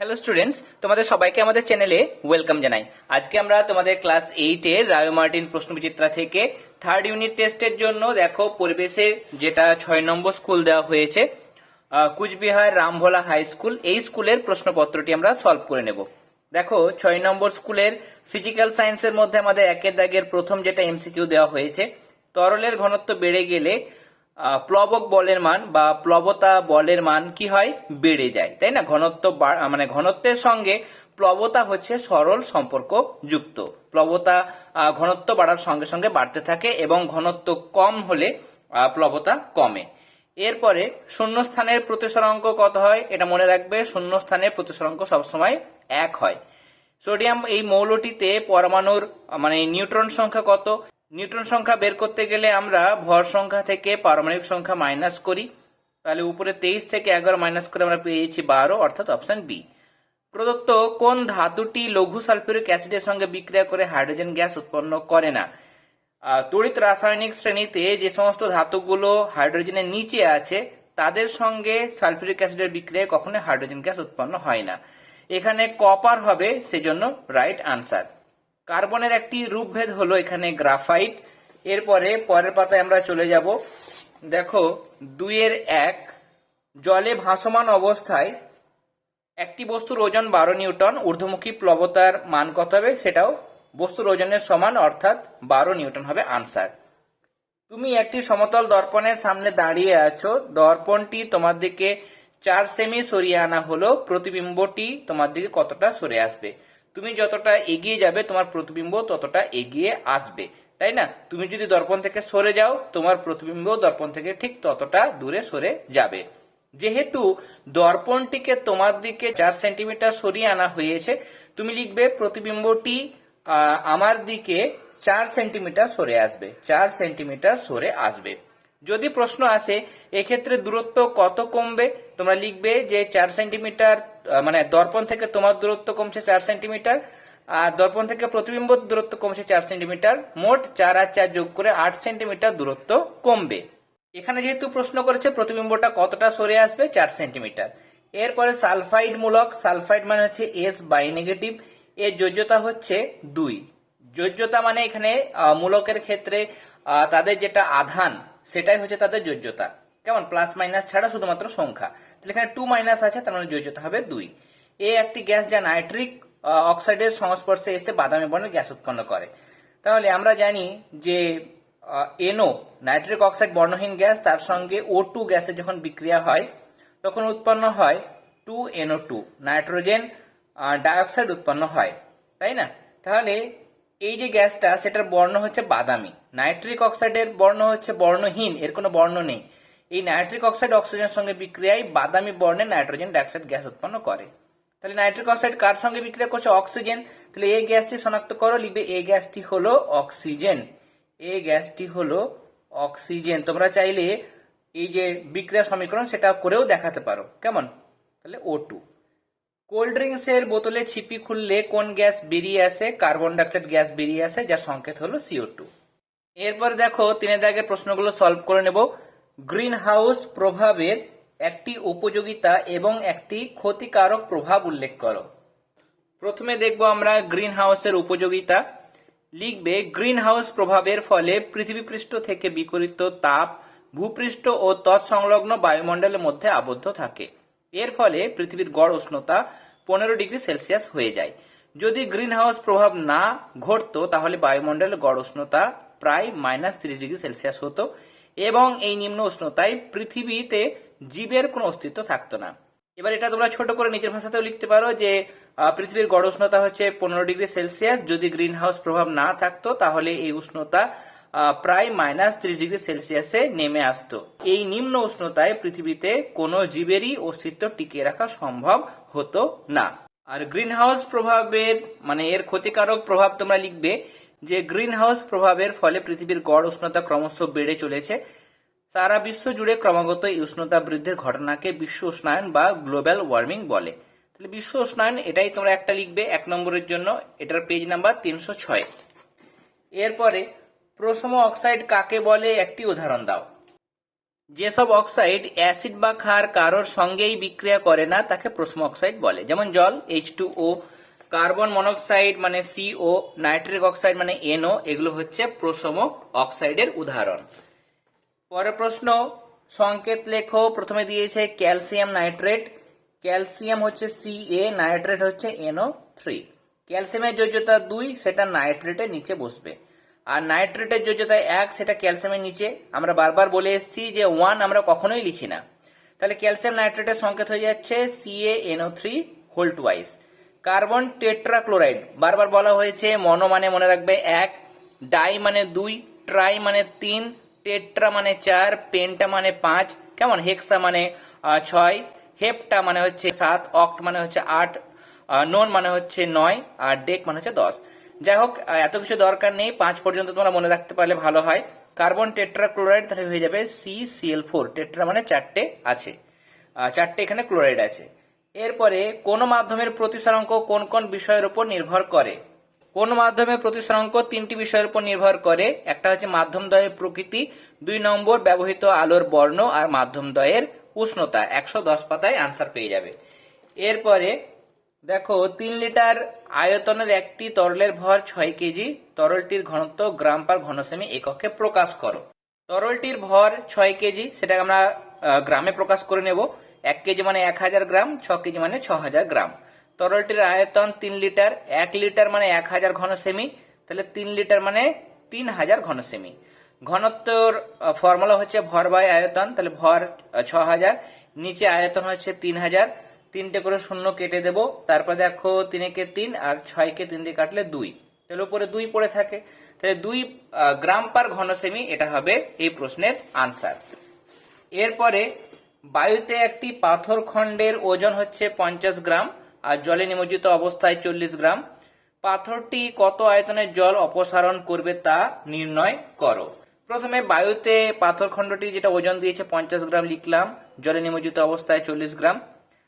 Hello students তোমাদের সবাইকে আমাদের চ্যানেলে ওয়েলকাম জানাই। আজকে আমরা তোমাদের ক্লাস এইটের রায় মার্টিন প্রশ্নবিচিত্রা থেকে থার্ড ইউনিট টেস্টের জন্য দেখো পরিবেশের যেটা ছয় নম্বর স্কুল দেওয়া হয়েছে কুচবিহার রামভোলা হাই স্কুল এই স্কুলের প্রশ্নপত্রটি আমরা সলভ করে নেব। দেখো, ছয় নম্বর স্কুলের ফিজিক্যাল সায়েন্সের মধ্যে আমাদের একের দাগের প্রথম যেটা এমসিকিউ দেওয়া হয়েছে, তরলের ঘনত্ব বেড়ে গেলে প্লবক বলের মান বা প্লবতা বলের মান কি হয়? বেড়ে যায়, তাই না? ঘনত্ব মানে ঘনত্বের সঙ্গে প্লবতা হচ্ছে সরল সম্পর্ক যুক্ত। প্লবতা ঘনত্ব বাড়ার সঙ্গে সঙ্গে বাড়তে থাকে এবং ঘনত্ব কম হলে প্লবতা কমে। এরপরে শূন্য শূন্যস্থানের প্রতিসরাঙ্ক কত হয়? এটা মনে রাখবে, শূন্যস্থানের প্রতিসরাঙ্ক সবসময় এক হয়। সোডিয়াম এই মৌলটিতে পরমাণুর মানে নিউট্রন সংখ্যা কত? নিউট্রন সংখ্যা বের করতে গেলে আমরা ভর সংখ্যা থেকে পারমাণবিক সংখ্যা মাইনাস করি। তাহলে উপরে তেইশ থেকে এগারো মাইনাস করে আমরা পেয়েছি বারো, অর্থাৎ অপশন বি। প্রদত্ত কোন ধাতুটি লঘু সালফিউরিক অ্যাসিডের সঙ্গে বিক্রিয়া করে হাইড্রোজেন গ্যাস উৎপন্ন করে না? তড়িৎ রাসায়নিক শ্রেণীতে যে সমস্ত ধাতুগুলো হাইড্রোজেনের নিচে আছে, তাদের সঙ্গে সালফিউরিক অ্যাসিডের বিক্রিয়ায় কখনো হাইড্রোজেন গ্যাস উৎপন্ন হয় না। এখানে কপার হবে, সেজন্য রাইট আনসার। কার্বনের একটি রূপভেদ হলো এখানে গ্রাফাইট। এরপরে, পরের পাতায় আমরা চলে যাব। দেখো, দুইয়ের এক, জলে ভাসমান অবস্থায় একটি বস্তুর ওজন বারো নিউটন, ঊর্ধ্বমুখী প্লবতার মান কত হবে? সেটাও বস্তুর ওজনের সমান, অর্থাৎ বারো নিউটন হবে আনসার। তুমি একটি সমতল দর্পণের সামনে দাঁড়িয়ে আছো। দর্পণটি তোমার দিকে চার সেমি সরিয়ে আনা হলো। প্রতিবিম্বটি তোমার দিকে কতটা সরে আসবে? তুমি যতটা এগিয়ে যাবে, তোমার প্রতিবিম্ব ততটা এগিয়ে আসবে, তাই না? তুমি যদি দর্পণ থেকে সরে যাও, তোমার প্রতিবিম্ব দর্পণ থেকে ঠিক ততটা দূরে সরে যাবে। যেহেতু দর্পণটিকে তোমার দিকে চার সেন্টিমিটার সরিয়ে আনা হয়েছে, তুমি লিখবে প্রতিবিম্বটি আমার দিকে চার সেন্টিমিটার সরে আসবে, চার সেন্টিমিটার সরে আসবে। যদি প্রশ্ন আসে, এক্ষেত্রে দূরত্ব কত কমবে? তোমরা লিখবে যে চার সেন্টিমিটার মানে দর্পণ থেকে তোমার দূরত্ব কমছে চার সেন্টিমিটার, আর দর্পণ থেকে প্রতিবিম্ব দূরত্ব কমছে চার সেন্টিমিটার, মোট চার আর চার যোগ করে আট সেন্টিমিটার দূরত্ব কমবে। এখানে যেহেতু প্রশ্ন করেছে, প্রতিবিম্বটা কতটা সরে আসবে? চার সেন্টিমিটার। এরপরে সালফাইড মূলক, সালফাইড মানে হচ্ছে এস বাই নেগেটিভ, এর যোজ্যতা হচ্ছে দুই। যোজ্যতা মানে এখানে মূলকের ক্ষেত্রে তাদের যেটা আধান, সেটাই হচ্ছে তাদের যোজ্যতা। কেমন? প্লাস মাইনাস ছাড়া শুধুমাত্র সংখ্যা। তাহলে এখানে টু মাইনাস আছে, তার মানে যোজ্যতা হবে দুই। এ একটি গ্যাস যা নাইট্রিক অক্সাইডের সংস্পর্শে এসে বাদামি বর্ণের গ্যাস উৎপন্ন করে। তাহলে আমরা জানি যে এনও নাইট্রিক অক্সাইড বর্ণহীন গ্যাস, তার সঙ্গে ও টু গ্যাসের যখন বিক্রিয়া হয়, তখন উৎপন্ন হয় two NO two nitrogen dioxide উৎপন্ন হয়। তাই না? তাহলে এই যে গ্যাসটা, সেটার বর্ণ হচ্ছে বাদামি। নাইট্রিক অক্সাইডের বর্ণ হচ্ছে বর্ণহীন, এর কোনো বর্ণ নেই। এই নাইট্রিক অক্সাইড অক্সিজেনের সঙ্গে বিক্রিয়ায় বাদামি বর্ণের নাইট্রোজেন ডাইঅক্সাইড গ্যাস উৎপন্ন করে। তাহলে নাইট্রিক অক্সাইড কার সঙ্গে বিক্রিয়া করছে? অক্সিজেন। তাহলে এই গ্যাসটি শনাক্ত করো, লিখবে এই গ্যাসটি হলো অক্সিজেন। এই গ্যাসটি হলো অক্সিজেন। তোমরা চাইলে এই যে বিক্রিয়া সমীকরণ, সেটা করেও দেখাতে পারো। কেমন? তাহলে ও টু কোল্ড ড্রিঙ্কস এর বোতলে ছিপি খুললে কোন গ্যাস বেরিয়ে আসে? কার্বন ডাইঅক্সাইড গ্যাস বেরিয়ে আসে, যার সংকেত হলো সিও টু এরপর দেখো, তিনের দাগের প্রশ্নগুলো সলভ করে নেব। গ্রিন হাউস প্রভাবের একটি উপযোগিতা এবং একটি ক্ষতিকারক প্রভাব উল্লেখ করো। প্রথমে দেখব আমরা গ্রিন হাউসের উপযোগিতা। লিখবে গ্রিন হাউস প্রভাবের ফলে পৃথিবী পৃষ্ঠ থেকে বিকরিত তাপ ভূপৃষ্ঠ ও তৎসংলগ্ন বায়ুমণ্ডলের মধ্যে আবদ্ধ থাকে। এর ফলে পৃথিবীর গড় উষ্ণতা পনেরো ডিগ্রি সেলসিয়াস হয়ে যায়। যদি গ্রিন হাউস প্রভাব না ঘটতো, তাহলে বায়ুমণ্ডলের গড় উষ্ণতা প্রায় মাইনাস তিরিশ ডিগ্রি সেলসিয়াস হতো। এবং এই নিম্ন উষ্ণতায় পৃথিবীতে জীবের কোনো অস্তিত্ব থাকতো না। এবার এটা তোমরা ছোট করে নিজের ভাষাতেও লিখতে পারো যে পৃথিবীর গড় উষ্ণতা হচ্ছে পনেরো ডিগ্রি সেলসিয়াস। যদি গ্রিন হাউস প্রভাব না থাকতো, তাহলে এই উষ্ণতা প্রায় মাইনাস ত্রিশ ডিগ্রি সেলসিয়াসে নেমে আসতো। এই নিম্ন উষ্ণতায় পৃথিবীতে কোনো জীবেরই অস্তিত্ব টিকিয়ে রাখা সম্ভব হতো না। আর গ্রিন হাউস প্রভাবের মানে এর ক্ষতিকারক প্রভাব তোমরা লিখবে যে গ্রিন হাউস প্রভাবের ফলে পৃথিবীর গড় উষ্ণতা ক্রমশ বেড়ে চলেছে। সারা বিশ্ব জুড়ে ক্রমাগত এই উষ্ণতা বৃদ্ধির ঘটনাকে বিশ্ব উষ্ণায়ন বা গ্লোবাল ওয়ার্মিং বলে। তাহলে বিশ্ব উষ্ণায়ন, এটাই তোমরা একটা লিখবে এক নম্বরের জন্য, এটার পেজ নাম্বার তিনশো ছয়। এরপরে, প্রসম অক্সাইড কাকে বলে? একটি উদাহরণ দাও। যেসব অক্সাইড অ্যাসিড বা ক্ষার কারোর সঙ্গেই বিক্রিয়া করে না, তাকে প্রসম অক্সাইড বলে। যেমন জল H two O carbon monoxide মানে সিও নাইট্রিক অক্সাইড মানে এনও এগুলো হচ্ছে প্রশম অক্সাইডের উদাহরণ। পরের প্রশ্ন, সংকেত লেখো প্রথমে দিয়েছে ক্যালসিয়াম নাইট্রেট। ক্যালসিয়াম হচ্ছে সিএ নাইট্রেট হচ্ছে এনও থ্রি। ক্যালসিয়ামের যোজ্যতা দুই, সেটা নাইট্রেটের নিচে বসবে। আর নাইট্রেটের যোজ্যতা এক, সেটা ক্যালসিয়ামের নিচে। আমরা বারবার বলে এসেছি যে ওয়ান আমরা কখনোই লিখি না। তাহলে ক্যালসিয়াম নাইট্রেটের সংকেত হয়ে যাচ্ছে সিএ এনও থ্রি হোল্ট ওয়াইজ কার্বন টেট্রাক্লোরাইড। বারবার বলা হয়েছে, মনো মানে মনে রাখবে এক, ডাই মানে দুই, ট্রাই মানে তিন, টেট্রা মানে চার, পেন্টা মানে পাঁচ, কেমন? হেক্সা মানে ছয়, হেপটা মানে হচ্ছে সাত, অক্ট মানে হচ্ছে আট নোন মানে হচ্ছে নয়, আর ডেক মানে হচ্ছে দশ। যাই হোক এত কিছু দরকার নেই, পাঁচ পর্যন্ত তোমরা মনে রাখতে পারলে ভালো হয়। কার্বন টেট্রা ক্লোরাইড তাহলে হয়ে যাবে সি সিএল ফোর টেট্রা মানে চারটে আছে। চারটে এখানে ক্লোরাইড আছে। এরপরে কোন মাধ্যমের প্রতিসরাঙ্ক কোন কোন বিষয়ের উপর নির্ভর করে? কোন মাধ্যমের প্রতিসরাঙ্ক তিনটি বিষয়ের উপর নির্ভর করে? একটা হচ্ছে মাধ্যম দ্বয়ের প্রকৃতি, দুই নম্বর ব্যবহৃত আলোর বর্ণ আর মাধ্যম দ্বয়ের উষ্ণতা। একশো দশ পাতায় আনসার পেয়ে যাবে। এরপরে দেখো, তিন লিটার আয়তনের একটি তরলের ভর ছয় কেজি, তরলটির ঘনত্ব গ্রাম পার ঘনসেমি এককে প্রকাশ করো। তরলটির ভর ছয় কেজি সেটা আমরা গ্রামে প্রকাশ করে নেব। এক কেজি মানে এক হাজার গ্রাম, ছ কেজি মানে ছ হাজার গ্রাম। তরলটির আয়তন তিন লিটার, এক লিটার মানে এক হাজার ঘন সেমি তাহলে তিন লিটার মানে তিন হাজার ঘন সেমি ঘনত্বর ফর্মুলা হচ্ছে ভর বাই আয়তন, তাহলে ভর ছ হাজার, নিচে আয়তন হচ্ছে তিন হাজার। তিনটে করে শূন্য কেটে দেব, তারপর দেখো তিনেকে তিন আর ছয়কে তিন দিয়ে কাটলে দুই। তাহলে উপরে দুই পড়ে থাকে। তাহলে দুই গ্রাম পার ঘন সেমি এটা হবে এই প্রশ্নের আনসার। এরপরে বায়ুতে একটি পাথর খণ্ডের ওজন হচ্ছে পঞ্চাশ গ্রাম আর জলে নিমজ্জিত অবস্থায় চল্লিশ গ্রাম। পাথরটি কত আয়তনের জল অপসারণ করবে তা নির্ণয় করো। প্রথমে বায়ুতে পাথর খণ্ডটি যেটা ওজন দিয়েছে পঞ্চাশ গ্রাম লিখলাম, জলে নিমজ্জিত অবস্থায় চল্লিশ গ্রাম।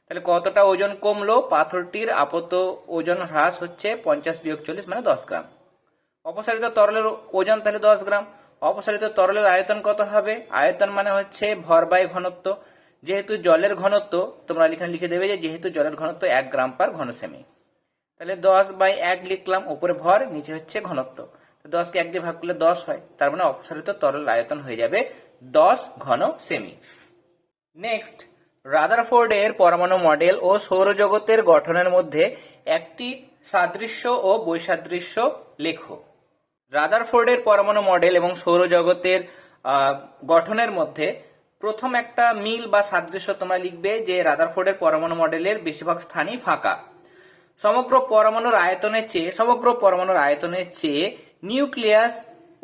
তাহলে কতটা ওজন কমলো? পাথরটির আপাত ওজন হ্রাস হচ্ছে পঞ্চাশ বিয়োগ চল্লিশ মানে দশ গ্রাম। অপসারিত তরলের ওজন তাহলে দশ গ্রাম। অপসারিত তরলের আয়তন কত হবে? আয়তন মানে হচ্ছে ভর বাই ঘনত্ব। যেহেতু জলের ঘনত্ব, তোমরা এখানে লিখে দেবে যে যেহেতু জলের ঘনত্ব এক গ্রাম পার ঘন সেমি তাহলে দশ বাই এক লিখলাম উপরে ভর, নিচে হচ্ছে ঘনত্ব। দশকে এক দিয়ে ভাগ করলে দশ হয়, তার মানে অপসারিত তরল আয়তন হয়ে যাবে দশ ঘন সেমি নেক্সট রাদারফোর্ডের পরমাণু মডেল ও সৌরজগতের গঠনের মধ্যে একটি সাদৃশ্য ও বৈসাদৃশ্য লেখো। রাদারফোর্ডের পরমাণু মডেল এবং সৌরজগতের গঠনের মধ্যে প্রথম একটা মিল বা সাদৃশ্য তোমরা লিখবে যে রাদারফোর্ডের পরমাণু মডেলের বেশিরভাগ স্থানই ফাঁকা। সমগ্র পরমাণুর আয়তনের চেয়ে, সমগ্র পরমাণুর আয়তনের চেয়ে নিউক্লিয়াস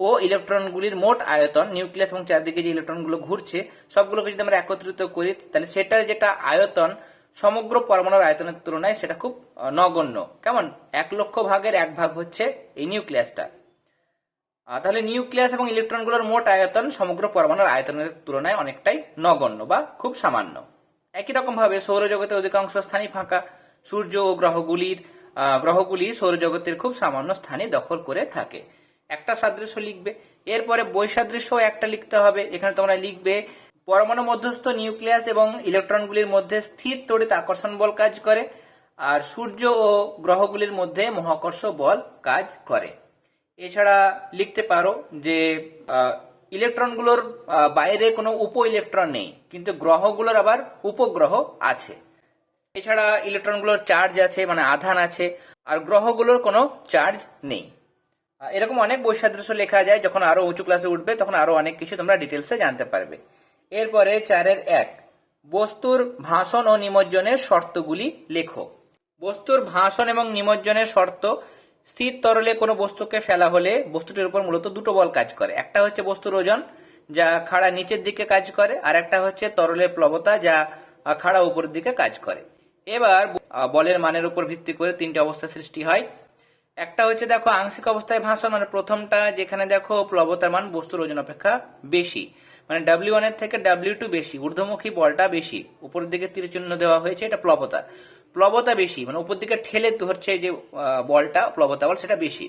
ও ইলেকট্রনগুলির মোট আয়তন, নিউক্লিয়াস এবং চারদিকে যে ইলেকট্রনগুলো ঘুরছে, সবগুলোকে যদি আমরা একত্রিত করি, তাহলে সেটার যেটা আয়তন সমগ্র পরমাণুর আয়তনের তুলনায় সেটা খুব নগণ্য। কেমন? এক লক্ষ ভাগের এক ভাগ হচ্ছে এই নিউক্লিয়াসটা। তাহলে নিউক্লিয়াস এবং ইলেকট্রনগুলোর মোট আয়তন সমগ্র পরমাণুর আয়তনের তুলনায় অনেকটাই নগণ্য বা খুব সামান্য। একই রকম ভাবে সৌরজগতে অধিকাংশ স্থানই ফাঁকা। সূর্য ও গ্রহগুলির গ্রহগুলি সৌরজগতের খুব সামান্য স্থানে দখল করে থাকে। একটা সাদৃশ্য লিখবে। এরপরে বৈসাদৃশ্য একটা লিখতে হবে। এখানে তোমরা লিখবে, পরমাণু মধ্যস্থ নিউক্লিয়াস এবং ইলেকট্রনগুলির মধ্যে স্থির তড়িৎ আকর্ষণ বল কাজ করে, আর সূর্য ও গ্রহগুলির মধ্যে মহাকর্ষ বল কাজ করে। এছাড়া লিখতে পারো যে ইলেকট্রনগুলোর বাইরে কোনো উপ ইলেকট্রন নেই, কিন্তু গ্রহগুলোর আবার উপগ্রহ আছে। এছাড়া ইলেকট্রনগুলোর চার্জ আছে মানে আধান আছে, আর গ্রহগুলোর কোনো চার্জ নেই। এরকম অনেক বৈসাদৃশ্য লেখা যায়, যখন আরও উঁচু ক্লাসে উঠবে, তখন আরও অনেক কিছু তোমরা ডিটেলসে জানতে পারবে। এরপরে চারের এক, বস্তুর ভাষণ ও নিমজ্জনের শর্তগুলি লেখো। বস্তুর ভাষণ এবং নিমজ্জনের শর্ত স্থির তরলে কোনো বস্তুকে ফেলা হলে বস্তুটির উপর মূলত দুটো বল কাজ করে। একটা হচ্ছে বস্তুর ওজন, যা খাড়া নিচের দিকে কাজ করে, আর একটা হচ্ছে তরলের প্লবতা, যা খাড়া উপরের দিকে কাজ করে। এবার বলের মানের উপর ভিত্তি করে তিনটে অবস্থা সৃষ্টি হয়। একটা হচ্ছে দেখো আংশিক অবস্থায় ভাষণ মানে প্রথমটা যেখানে দেখো প্লবতার মান বস্তুর ওজন অপেক্ষা বেশি মানে ডাব্লিউ ওয়ানের থেকে ডাব্লিউ টু বেশি, ঊর্ধ্বমুখী বলটা বেশি, উপরের দিকে তীর চিহ্ন দেওয়া হয়েছে, এটা প্লবতা। প্লবতা বেশি মানে উপর দিকে ঠেলে ধরছে যে বলটা, প্লবতা বল, সেটা বেশি।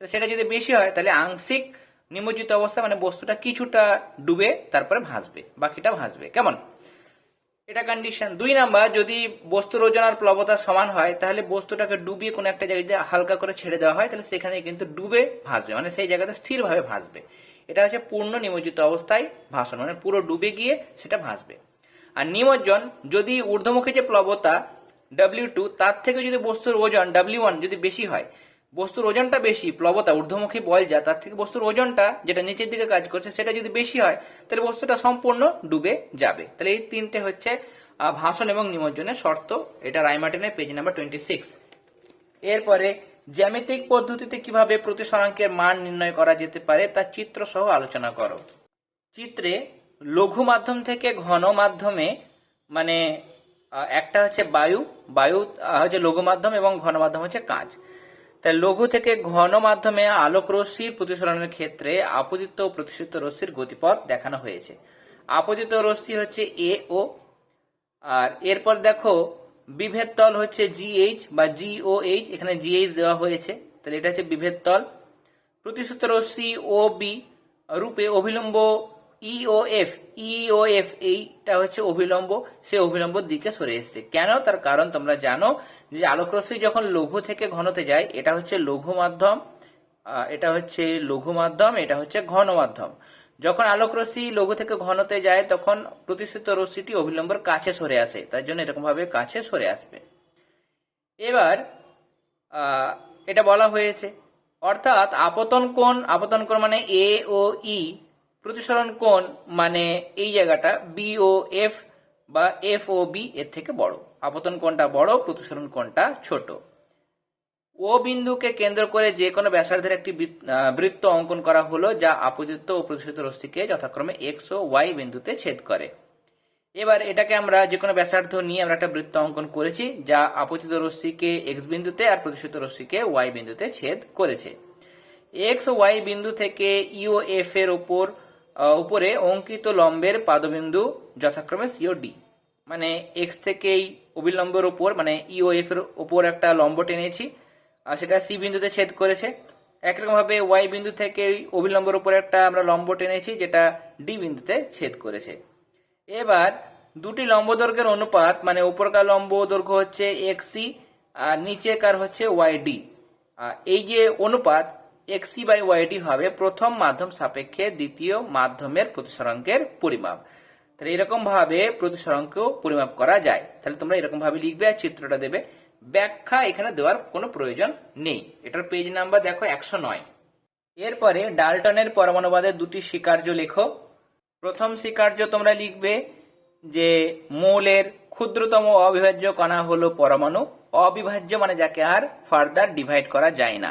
সেটা যদি বেশি হয়, তাহলে আংশিক নিমজ্জিত অবস্থা মানে বস্তুটা কিছুটা ডুবে, তারপরে ভাসবে, বাকিটা ভাসবে। কেমন? এটা কন্ডিশন দুই নাম্বার, যদি বস্তুর ওজন আর প্লবতা সমান হয়, তাহলে বস্তুটাকে ডুবিয়ে কোনো একটা জায়গায় যদি হালকা করে ছেড়ে দেওয়া হয়, তাহলে সেখানে কিন্তু ডুবে ভাসবে মানে সেই জায়গাতে স্থিরভাবে ভাসবে। এটা হচ্ছে পূর্ণ নিমজ্জিত অবস্থায় ভাসন মানে পুরো ডুবে গিয়ে সেটা ভাসবে। আর নিমজ্জন, যদি ঊর্ধ্বমুখী যে প্লবতা ডাব্লিউ টু তার থেকে যদি বস্তুর ওজন ডাব্লিউ ওয়ান যদি বেশি হয়, বস্তুর ওজনটা বেশি, প্লবতা, ঊর্ধ্বমুখী বল যা, তার থেকে বস্তুর ওজনটা যেটা নিচের দিকে কাজ করছে সেটা যদি বেশি হয়, তাহলে বস্তুটা সম্পূর্ণ ডুবে যাবে। তাহলে এই তিনটে হচ্ছে ভাষণ এবং নিমজ্জনের শর্ত। এটা রায়মার্টিনের পেজ নাম্বার টোয়েন্টি সিক্স এরপরে, জ্যামিতিক পদ্ধতিতে কীভাবে প্রতিসরাঙ্কের মান নির্ণয় করা যেতে পারে তার চিত্র সহ আলোচনা করো। চিত্রে লঘু মাধ্যম থেকে ঘন মাধ্যমে মানে একটা হচ্ছে বায়ু বায়ু হচ্ছে লঘু মাধ্যম এবং ঘন মাধ্যম হচ্ছে কাঁচ তাই লঘু থেকে ঘন মাধ্যমে আলোক রশ্মির প্রতিসরণের ক্ষেত্রে আপতিত ও প্রতিসিত রশ্মির গতিপথ দেখানো হয়েছে। আপতিত রশ্মি হচ্ছে এ ও আর এরপর দেখো বিভেদ তল হচ্ছে জিএইচ বা জিওএইচ এখানে জিএইচ দেওয়া হয়েছে। তাহলে এটা হচ্ছে বিভেদ তল। প্রতিসূত রশ্মি ও বি রূপে অভিলম্ব ইওএফ ইওএফ এইটা হচ্ছে অভিলম্ব, সে অভিলম্ব দিকে সরে এসছে। কেন? তার কারণ তোমরা জানো যে আলোক রশ্মি যখন লঘু থেকে ঘনতে যায়, এটা হচ্ছে লঘু মাধ্যম এটা হচ্ছে লঘু মাধ্যম, এটা হচ্ছে ঘন মাধ্যম। যখন আলোক রশ্মি লঘু থেকে ঘনতে যায়, তখন প্রতিষ্ঠিত রশ্মিটি অভিলম্বর কাছে সরে আসে, তার জন্য এরকম ভাবে কাছে সরে আসবে। এবার এটা বলা হয়েছে, অর্থাৎ আপতন কোণ আপতন কোণ মানে এ ও ই প্রতিসরণ কোণ মানে এই জায়গাটা বি ও এফ বা এফ ও বি এর থেকে বড়। আপতন কোণটা বড় প্রতিসরণ কোণটা ছোট। ও বিন্দুকে কেন্দ্র করে যে কোনো ব্যাসার্ধের একটি বৃত্ত- অঙ্কন করা হলো যা আপতিত ও প্রতিষ্ঠিত রশ্মিকে যথাক্রমে এক্স ও ওয়াই বিন্দুতে ছেদ করে। এবার এটাকে আমরা যে কোনো ব্যাসার্ধ নিয়ে আমরা একটা বৃত্ত অঙ্কন করেছি যা আপতিত রশ্মিকে এক্স বিন্দুতে আর প্রতিষ্ঠিত রশ্মিকে ওয়াই বিন্দুতে ছেদ করেছে। এক্স ও ওয়াই বিন্দু থেকে ইও এফ এর আহ, উপরে অঙ্কিত লম্বের পাদবিন্দু যথাক্রমে সিও ডি মানে এক্স থেকে এই অবিলম্বের উপর মানে ইও এফ এর উপর একটা লম্ব টেনেছি, আর সেটা সি বিন্দুতে ছেদ করেছে। একরকম ভাবে ওয়াই বিন্দু থেকে অবিলম্বের উপর একটা আমরা লম্ব টেনেছি, যেটা ডি বিন্দুতে ছেদ করেছে। এবার দুটি লম্ব দৈর্ঘ্যের অনুপাত মানে উপরকার লম্ব দৈর্ঘ্য হচ্ছে এক্স সি আর নিচেকার হচ্ছে ওয়াই ওয়াইডি এই যে অনুপাত এক্সি বাই ওয়াইডি হবে প্রথম মাধ্যম সাপেক্ষে দ্বিতীয় মাধ্যমের প্রতিসরাঙ্কের পরিমাপ। তাহলে এরকম ভাবে প্রতিসরাঙ্ক পরিমাপ করা যায়। তাহলে তোমরা এরকম ভাবে লিখবে আর চিত্রটা দেবে। ব্যাখ্যা এখানে দেওয়ার কোনো প্রয়োজন নেই। এটার পেজ নাম্বার দেখো একশো নয়। এরপরে ডালটনের পরমাণুবাদের দুটি স্বীকার্য লেখো। প্রথম স্বীকার্য তোমরা লিখবে যে মৌলের ক্ষুদ্রতম অবিভাজ্য কণা হলো পরমাণু। অবিভাজ্য মানে যাকে আর ফার্দার ডিভাইড করা যায় না।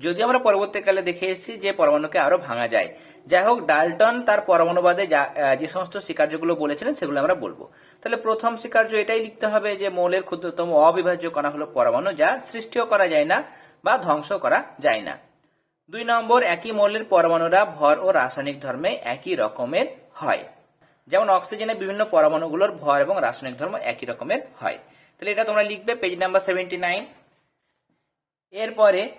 যদি আমরা পরবর্তীকালে দেখে এসেছি যে পরমাণুকে আরও ভাঙা যায়। যাই হোক, ডালটন তার পরমাণুবাদে যা- সমস্ত স্বীকার্যগুলো বলেছিলেন সেগুলো আমরা বলব। তাহলে প্রথম স্বীকার্য এটাই লিখতে হবে যে মৌলের ক্ষুদ্রতম অবিভাজ্য কণা হলো পরমাণু, যা সৃষ্টিও করা যায় না বা ধ্বংস করা যায় না। দুই নম্বর, একই মৌলের পরমাণুরা ভর ও রাসায়নিক ধর্মে একই রকমের হয়। যেমন অক্সিজেনের বিভিন্ন পরমাণুগুলোর ভর এবং রাসায়নিক ধর্ম একই রকমের হয়। তাহলে এটা তোমরা লিখবে, পেজ নাম্বার সেভেন্টি নাইন। এরপরে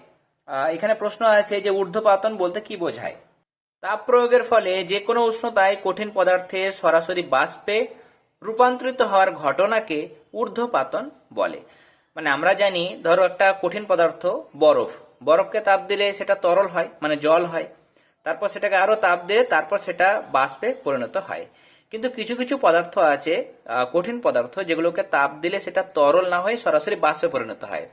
এখানে প্রশ্ন আছে যে ঊর্ধ্বপাতন বলতে কি বোঝায়? তাপ প্রয়োগের ফলে যে কোনো উষ্ণতায় কঠিন পদার্থে সরাসরি বাষ্পে রূপান্তরিত হওয়ার ঘটনাকে ঊর্ধ্বপাতন বলে। মানে আমরা জানি, ধরো একটা কঠিন পদার্থ, বরফ। বরফকে তাপ দিলে সেটা তরল হয় মানে জল হয়। তারপর সেটাকে আরও তাপ দিয়ে তারপর সেটা বাষ্পে পরিণত হয়। কিন্তু কিছু কিছু পদার্থ আছে কঠিন পদার্থ যেগুলোকে তাপ দিলে সেটা তরল না হয়ে সরাসরি বাষ্পে পরিণত হয়।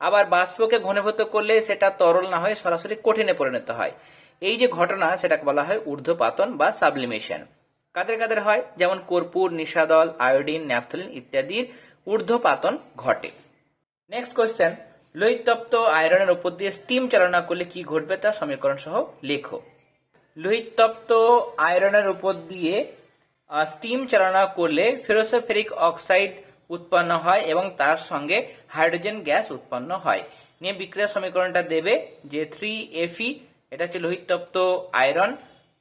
আবার বাষ্পকে ঘনীভূত করলে সেটা তরল না হয়ে সরাসরি কঠিনে পরিণত হয়। এই যে ঘটনা, সেটাকে বলা হয় ঊর্ধ্বপাতন বা সাবলিমেশন। কাদের কাদের হয়? যেমন কর্পূর, নিশাদল, আয়োডিন, ন্যাপথলিন ইত্যাদির ঊর্ধ্বপাতন ঘটে। নেক্সট কোয়েশ্চেন লোহিতপ্ত আয়রনের উপর দিয়ে স্টিম চালনা করলে কি ঘটবে তা সমীকরণ সহ লেখো। লোহিতপ্ত আয়রনের উপর দিয়ে স্টিম চালনা করলে ফেরোসোফেরিক অক্সাইড উৎপন্ন হয় এবং তার সঙ্গে হাইড্রোজেন গ্যাস উৎপন্ন হয়। নিয়ে বিক্রিয়া সমীকরণটা দেবে যে থ্রি এফি এটা হচ্ছে লোহিতপ্ত iron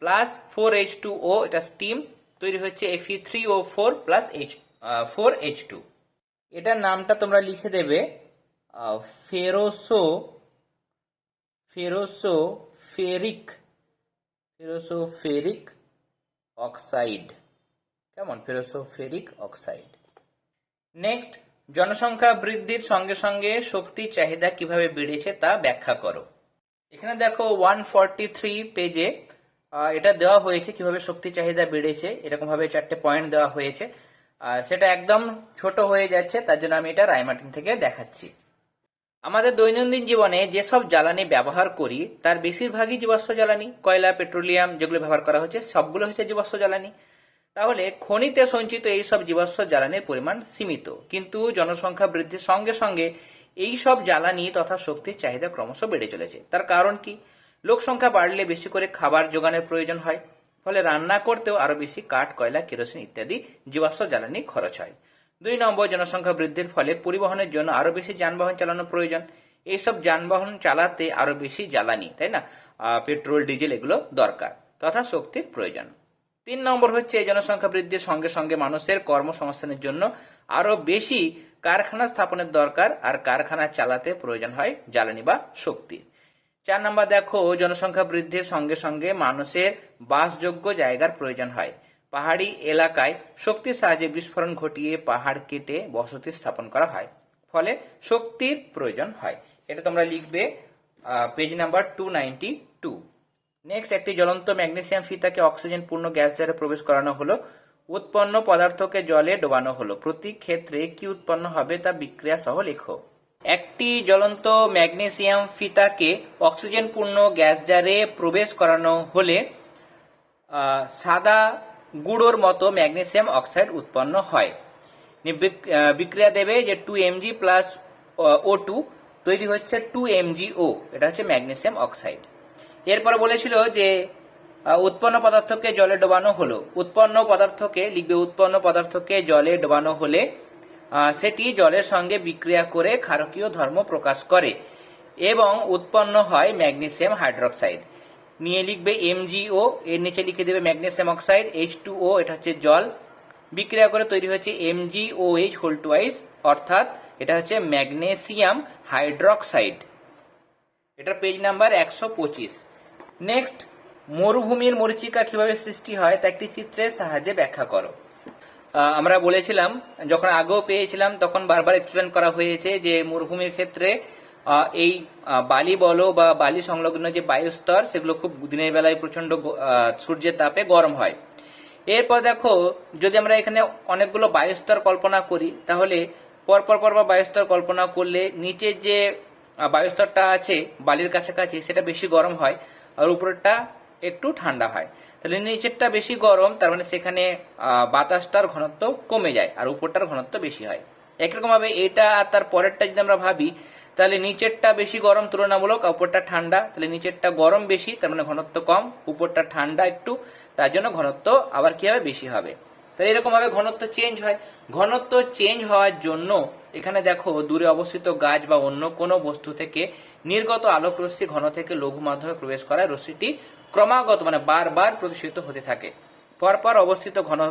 plus four H two O এটা স্টিম তৈরি হচ্ছে Fe three O four plus H four H two এটার নামটা তোমরা লিখে দেবে ফেরোসো ফেরোসো ফেরিক ফেরোসোফেরিক অক্সাইড। কেমন? ফেরোসোফেরিক অক্সাইড। নেক্সট জনসংখ্যা বৃদ্ধির সঙ্গে সঙ্গে শক্তির চাহিদা কীভাবে বেড়েছে তা ব্যাখ্যা করো। এখানে দেখো ওয়ান থ্রি পেজে এটা দেওয়া হয়েছে কীভাবে শক্তি চাহিদা বেড়েছে এরকম ভাবে চারটে পয়েন্ট দেওয়া হয়েছে। আর সেটা একদম ছোট হয়ে যাচ্ছে, তার জন্য আমি এটা রায়মার্টিন থেকে দেখাচ্ছি। আমাদের দৈনন্দিন জীবনে যেসব জ্বালানি ব্যবহার করি, তার বেশিরভাগই জীবাশ্ম জ্বালানি, কয়লা, পেট্রোলিয়াম যেগুলো ব্যবহার করা হচ্ছে, সবগুলো হচ্ছে জীবাশ্ম জ্বালানি। তাহলে খনিতে সঞ্চিত এই সব জীবাশ্ম জ্বালানির পরিমাণ সীমিত। কিন্তু জনসংখ্যা বৃদ্ধির সঙ্গে সঙ্গে এই সব জ্বালানি তথা শক্তির চাহিদা ক্রমশ বেড়ে চলেছে। তার কারণ কি? লোক সংখ্যা বাড়লে বেশি করে খাবার যোগানের প্রয়োজন হয়, ফলে রান্না করতেও আরও বেশি কাঠ, কয়লা, কেরোসিন ইত্যাদি জীবাশ্ম জ্বালানি খরচ হয়। দুই নম্বর, জনসংখ্যা বৃদ্ধির ফলে পরিবহনের জন্য আরও বেশি যানবাহন চালানো প্রয়োজন। এইসব যানবাহন চালাতে আরও বেশি জ্বালানি, তাই না? পেট্রোল, ডিজেল এগুলো দরকার, তথা শক্তির প্রয়োজন। তিন নম্বর হচ্ছে জনসংখ্যা বৃদ্ধির সঙ্গে সঙ্গে মানুষের কর্মসংস্থানের জন্য আরও বেশি কারখানা স্থাপনের দরকার আর কারখানা চালাতে প্রয়োজন হয় জ্বালানি বা শক্তি। চার নম্বর দেখো, জনসংখ্যা বৃদ্ধির সঙ্গে সঙ্গে মানুষের বাসযোগ্য জায়গার প্রয়োজন হয়। পাহাড়ি এলাকায় শক্তির সাহায্যে বিস্ফোরণ ঘটিয়ে পাহাড় কেটে বসতি স্থাপন করা হয়। ফলে শক্তির প্রয়োজন হয়। এটা তোমরা লিখবে page number two ninety two next একটি জ্বলন্ত ম্যাগনেসিয়াম ফিতাকে অক্সিজেন পূর্ণ গ্যাস দ্বারা প্রবেশ করানো হলো। উৎপন্ন পদার্থকে জলে ডোবানো হলো। প্রতি ক্ষেত্রে কি উৎপন্ন হবে তা বিক্রিয়া সহ লেখো। একটি জ্বলন্ত ম্যাগনেসিয়াম ফিতাকে অক্সিজেন পূর্ণ গ্যাস জারে প্রবেশ করানো হলে সাদা গুঁড়োর মতো ম্যাগনেসিয়াম অক্সাইড উৎপন্ন হয়। বিক্রিয়া দেবে যে two Mg plus O two তৈরি হচ্ছে টু ও এটা হচ্ছে ম্যাগনেসিয়াম অক্সাইড। এরপরে বলেছিল যে উৎপন্ন পদার্থকে জলে ডোবানো হলো। উৎপন্ন পদার্থকে, লিখবে উৎপন্ন পদার্থকে জলে ডোবানো হলে সেটি জলের সঙ্গে বিক্রিয়া করে ক্ষারকীয় ধর্ম প্রকাশ করে এবং উৎপন্ন হয় ম্যাগনেসিয়াম হাইড্রোক্সাইড। নিয়ে লিখবে এমজিও, এর নিচে লিখে দেবে magnesium oxide, H two O, এটা হচ্ছে জল। বিক্রিয়া করে তৈরি হচ্ছে এমজিওএইচ হোল টুয়াইস, অর্থাৎ এটা হচ্ছে ম্যাগনেসিয়াম হাইড্রোক্সাইড। এটা পেজ নাম্বার একশো পঁচিশ। নেক্সট মরুভূমির মরিচিকা কীভাবে সৃষ্টি হয় তা একটি চিত্রের সাহায্যে ব্যাখ্যা করো। আমরা বলেছিলাম, যখন আগেও পেয়েছিলাম, তখন বারবার এক্সপ্লেন করা হয়েছে যে মরুভূমির ক্ষেত্রে এই বালি বলো বা বালি সংলগ্ন যে বায়ুস্তর, সেগুলো খুব দিনের বেলায় প্রচণ্ড সূর্যের তাপে গরম হয়। এরপর দেখো, যদি আমরা এখানে অনেকগুলো বায়ুস্তর কল্পনা করি, তাহলে পরপর পরপর বায়ুস্তর কল্পনা করলে নিচের যে বায়ুস্তরটা আছে, বালির কাছাকাছি, সেটা বেশি গরম হয়। আর উপরেরটা একটু ঠান্ডা হয়। তাহলে নিচেরটা বেশি গরম, তার মানে সেখানে বাতাসটার ঘনত্ব কমে যায় আর উপরটার ঘনত্ব বেশি হয়। একরকম ভাবে এটা আর তার পরেরটা যদি আমরা ভাবি, তাহলে নিচেরটা বেশি গরম তুলনামূলক উপরটা ঠান্ডা। তাহলে নিচেরটা গরম বেশি, তার মানে ঘনত্ব কম, উপরটা ঠান্ডা একটু, তার জন্য ঘনত্ব আবার কি হবে? বেশি হবে। তাহলে এরকম ভাবে ঘনত্ব চেঞ্জ হয়। ঘনত্ব চেঞ্জ হওয়ার জন্য এখানে দেখো, দূরে অবস্থিত গাছ বা অন্য কোনো বস্তু থেকে নির্গত আলোক রশ্মি ঘন থেকে লঘু মাধ্যমে প্রবেশ করায় রশ্মিটি ক্রমাগত মানে বারবার প্রদূষিত হতে থাকে। পরপর অবস্থিত ঘন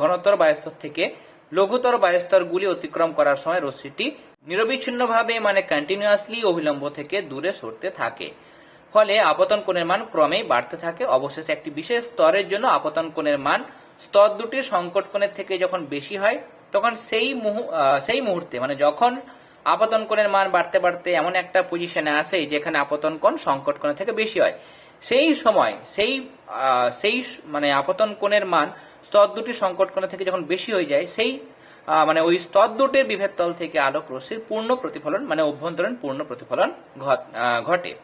ঘনতর বায়ুস্তর থেকে লঘুতর বায়ুস্তরগুলি অতিক্রম করার সময় রশ্মিটি নিরবিচ্ছিন্নভাবে মানে কন্টিনিউয়াসলি অবিলম্ব থেকে দূরে সরতে থাকে। ফলে আপতন কোণের মান ক্রমেই বাড়তে থাকে। অবশেষে একটি বিশেষ স্তরের জন্য আপতন কোণের মান স্তর দুটি সংকট কোণের থেকে যখন বেশি হয়, তখন সেই সেই মুহূর্তে মানে যখন আপতন কোণের মান বাড়তে বাড়তে এমন একটা পজিশনে আসে যেখানে আপতন কোণ সংকট কোণের থেকে বেশি হয়। সেই সময়, সেই সেই মানে আপতন কোণের মান স্তর দুটি সংকট কোণ থেকে যখন বেশি হয়ে যায়, সেই মানে ওই স্তর দুটির বিভেদ তল থেকে আলোক রশ্মির পূর্ণ প্রতিফলন মানে অভ্যন্তরীণ পূর্ণ প্রতিফলন ঘট- ঘটে।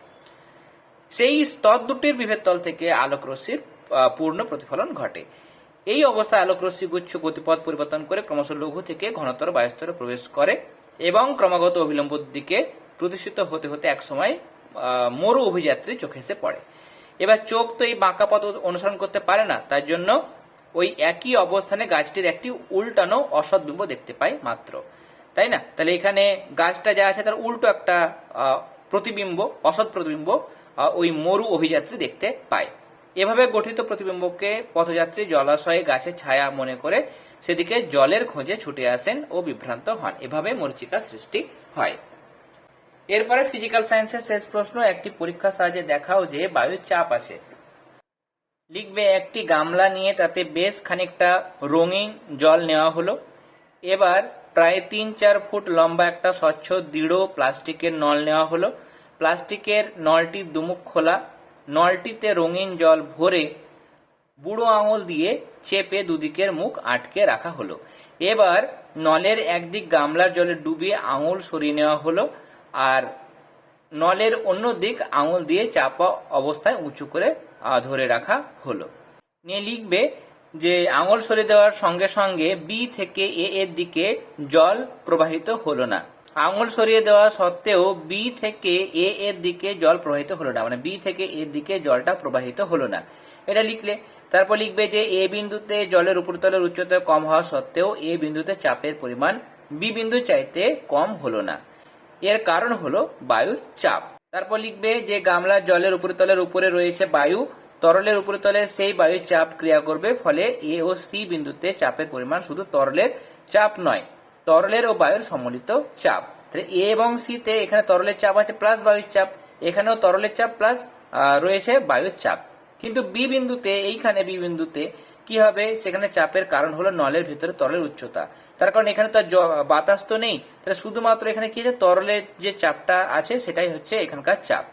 সেই স্তর দুটির বিভেদ তল থেকে আলোক রশ্মির পূর্ণ প্রতিফলন ঘটে। এই অবস্থায় আলোক রশ্মি গুচ্ছ গতিপথ পরিবর্তন করে ক্রমশ লঘু থেকে ঘনতর বায়ুস্তরে প্রবেশ করে। এবং ক্রমাগত অবিলম্বর দিকে প্রতিষ্ঠিত হতে হতে একসময় মরু অভিযাত্রী চোখে এসে পড়ে। এবার চোখ তো এই বাঁকা পথ অনুসরণ করতে পারে না, তার জন্য ওই একই অবস্থানে গাছটির একটি উল্টানো অসৎ বিম্ব দেখতে পাই মাত্র। তাই না? তাহলে এখানে গাছটা যা আছে তার উল্টো একটা প্রতিবিম্ব, অসৎ প্রতিবিম্ব ওই মরু অভিযাত্রী দেখতে পায়। এভাবে গঠিত প্রতিবিম্বকে পথযাত্রী জলাশয়ে গাছের ছায়া মনে করে সেদিকে জলের খোঁজে ছুটে আসেন ও বিভ্রান্ত হন। এভাবে মরিচিকা সৃষ্টি হয়। এরপরে ফিজিক্যাল সায়েন্সের শেষ প্রশ্ন, একটি পরীক্ষার সাহায্যে দেখাও যে বায়ুর চাপ আছে। লিখবে, একটি গামলা নিয়ে তাতে বেশ খানিকটা রঙিন জল নেওয়া হলো। এবার প্রায় তিন চার ফুট লম্বা একটা স্বচ্ছ, দৃঢ় প্লাস্টিকের নল নেওয়া হলো। প্লাস্টিকের নলটির দুমুখ খোলা। নলটিতে রঙিন জল ভরে বুড়ো আঙুল দিয়ে চেপে দুদিকের মুখ আটকে রাখা হলো। এবার নলের একদিক গামলার জলে ডুবিয়ে আঙুল সরিয়ে নেওয়া হলো আর নলের অন্য দিক আঙুল দিয়ে চাপা অবস্থায় উঁচু করে ধরে রাখা হলো। নিয়ে লিখবে যে আঙুল সরিয়ে দেওয়ার সঙ্গে সঙ্গে বি থেকে এ এর দিকে জল প্রবাহিত হলো না। আঙুল সরিয়ে দেওয়া সত্ত্বেও বি থেকে এ এর দিকে জল প্রবাহিত হলো না মানে বি থেকে এর দিকে জলটা প্রবাহিত হলো না। এটা লিখলে তারপর লিখবে যে এ বিন্দুতে জলের উপরতলের উচ্চতা কম হওয়া সত্ত্বেও এ বিন্দুতে চাপের পরিমাণ বি বিন্দু চাইতে কম হলো না। এর কারণ হলো বায়ুর চাপ। তারপর লিখবে যে গামলা জলের উপরতলের উপরে রয়েছে বায়ু, তরলের উপরতলে সেই বায়ুর চাপ ক্রিয়া করবে, ফলে এ ও সি বিন্দুতে চাপের পরিমাণ শুধু তরলের চাপ নয়, তরলের ও বায়ুর সম্মিলিত চাপ। তাহলে এ এবং সি তে এখানে তরলের চাপ আছে প্লাস বায়ুর চাপ, এখানেও তরলের চাপ প্লাস রয়েছে বায়ুর চাপ। কিন্তু বি বিন্দুতে, এইখানে বি বিন্দুতে কি হবে? সেখানে চাপের কারণ হলো নলের ভেতরে তরলের উচ্চতা। তার কারণ এখানে তো বাতাস তো নেই। তাহলে শুধুমাত্র এখানে কি আছে তরলের যে চাপটা আছে, সেটাই হচ্ছে এখানকার চাপ।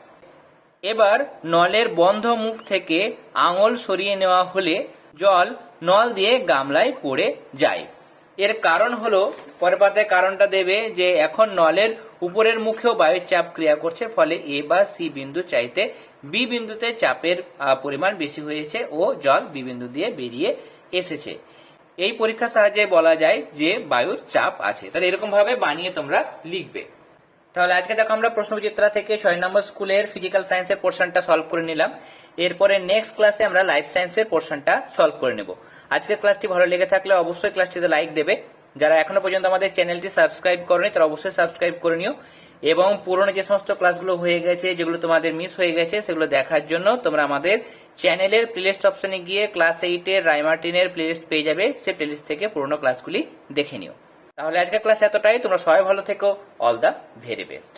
এবার নলের বন্ধ মুখ থেকে আঙুল সরিয়ে নেওয়া হলে জল নল দিয়ে গামলায় পড়ে যায়। এর কারণ হলো পরের কারণটা দেবে যে এখন নলের উপরের মুখেও বায়ুর চাপ ক্রিয়া করছে, ফলে এ বা সি বিন্দু চাইতে বি বিন্দুতে চাপের পরিমাণ বেশি হয়েছে ও জল বি বিন্দু দিয়ে বেরিয়ে এসেছে। এই পরীক্ষার সাহায্যে বলা যায় যে বায়ুর চাপ আছে। তাহলে এরকম ভাবে বানিয়ে তোমরা লিখবে। তাহলে আজকে দেখো আমরা প্রশ্নবিচিত্রা থেকে ছয় নম্বর স্কুলের ফিজিক্যাল সায়েন্সের পোর্শনটা সলভ করে নিলাম। এরপরে নেক্সট ক্লাসে আমরা লাইফ সায়েন্সের পোর্শনটা সলভ করে নেব। আজকের ক্লাসটি ভালো লেগে থাকলে অবশ্যই ক্লাসটিতে লাইক দেবে। যারা এখনও পর্যন্ত আমাদের চ্যানেলটি সাবস্ক্রাইব করেনি, তারা অবশ্যই সাবস্ক্রাইব করে নিও। এবং পুরনো যে সমস্ত ক্লাসগুলো হয়ে গেছে, যেগুলো তোমাদের মিস হয়ে গেছে, সেগুলো দেখার জন্য তোমরা আমাদের চ্যানেলের প্লেলিস্ট অপশনে গিয়ে ক্লাস এইটের রাইমার্টিনের প্লেলিস্ট পেয়ে যাবে। সে প্লেলিস্ট থেকে পুরনো ক্লাসগুলি দেখে নিও। তাহলে আজকের ক্লাস এতটাই। তোমরা সবাই ভালো থেকো। All the very best